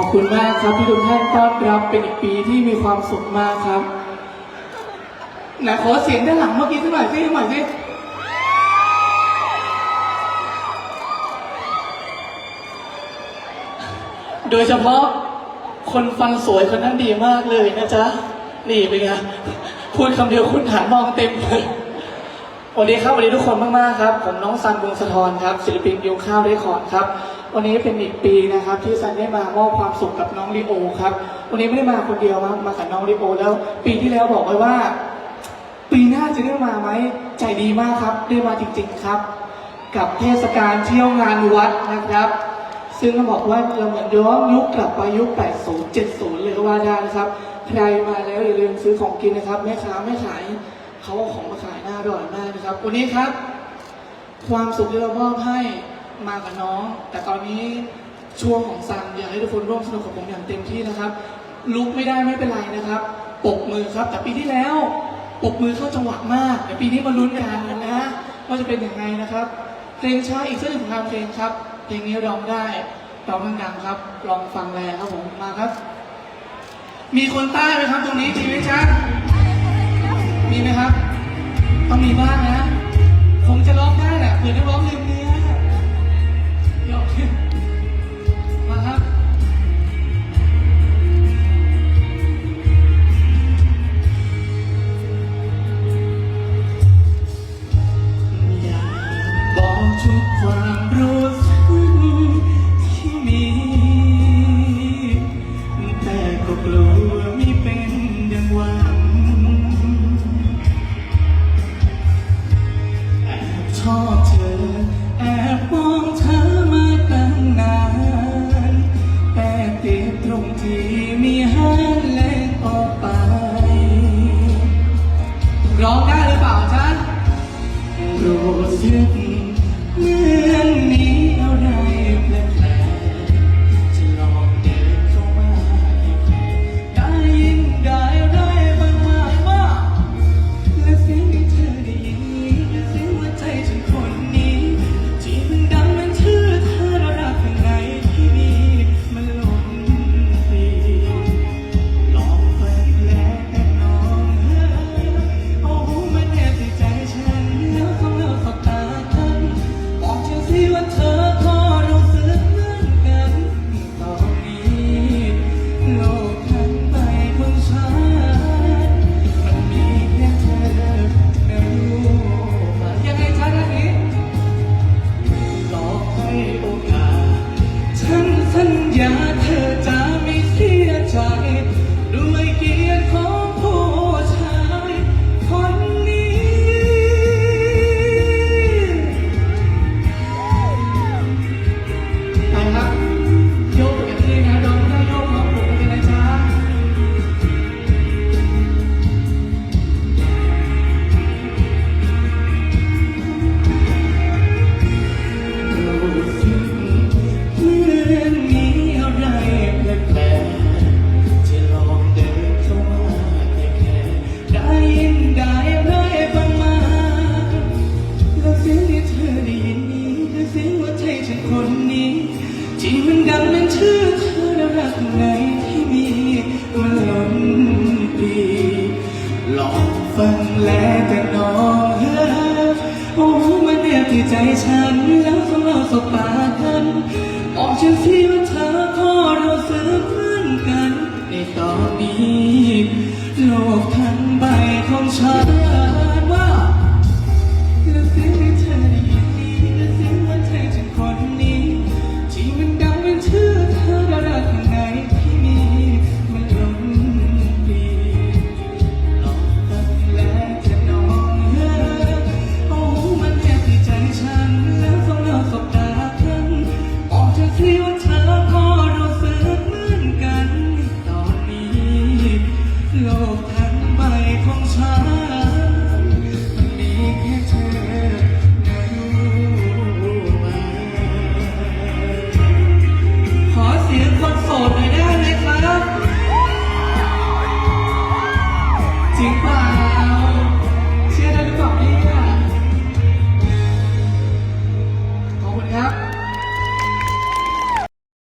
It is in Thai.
อบคุณมากครับที่ทุกท่านต้อนรับเป็นอีกปีที่มีความสุขมากครับไหนขอเสียงด้านหลังเมื่อกี้สักหน่อยสิหน่อยสิโดยเฉพาะคนฟันสวยคนนั้นดีมากเลยนะจ๊ะ นี่เป็นไงพูดคำเดียวคุณหันมองเต็มเลยวันนี้ครับวันนี้ทุกคนมากๆครับ ผมน้องซันวงสะทอนครับ ศิลปินยูข้าวเรคคอร์ดครับ วันนี้เป็นอีกปีนะครับที่ซันได้มามอบความสุขกับน้องลิโอครับ วันนี้ไม่ได้มาคนเดียวครับมากับน้องลิโอ แล้ว ปีที่แล้วบอกไว้ว่า ปีหน้าจะได้มาไหมใจดีมากครับ ได้มาจริง ๆครับ กับเทศกาลเที่ยวงานวัดนะครับ ซึ่งต้องบอกว่าเราเหมือนย้อนยุคกลับไปยุค 80 70 เลยก็ว่าได้นะครับ ใครมาแล้วอย่าลืมซื้อของกินนะครับแม่ค้าไม่ขายเขาเอาของมาขายหน่าอร่อยมากนะครับ วันนี้ครับ ความสุขที่เรามอบให้ มากับน้อง แต่ตอนนี้ช่วงของซันอยากให้ทุกคนร่วมสนุกกับผมอย่างเต็มที่นะครับ ลุกไม่ได้ไม่เป็นไรนะครับปรบมือครับ แต่ปีที่แล้วปรบมือเข้าจังหวะมาก แต่ปีนี้มาลุ้นกันนะ ว่าจะเป็นยังไงนะครับ เพลงช้าอีกสักหนึ่งคำเพลงครับ เพลงนี้ร้องได้ร้องดังๆครับ ลองฟังแลครับผมมาครับ มีคนใต้ไหมครับตรงนี้มีไหมจ๊ะมีไหมครับ ต้องมีบ้างนะผมจะร้องได้แหละเผื่อจะร้องลืม ยินได้ไรบางมาแล้วเสียงที่เธอได้ยินนี้คือเสียงหัวใจฉันคนนี้ ที่มันดังนั้นชื่อเธอแล้วรักในที่มีมันล้นปีลองฟังแล้วแต่น้องเฮ้โอ้มันแนบที่ใจฉันแล้วของเราสบตากันบอกฉันสิว่าเธอก็รู้สึกเหมือนกันในตอนนี้โลกทั้งใบของฉัน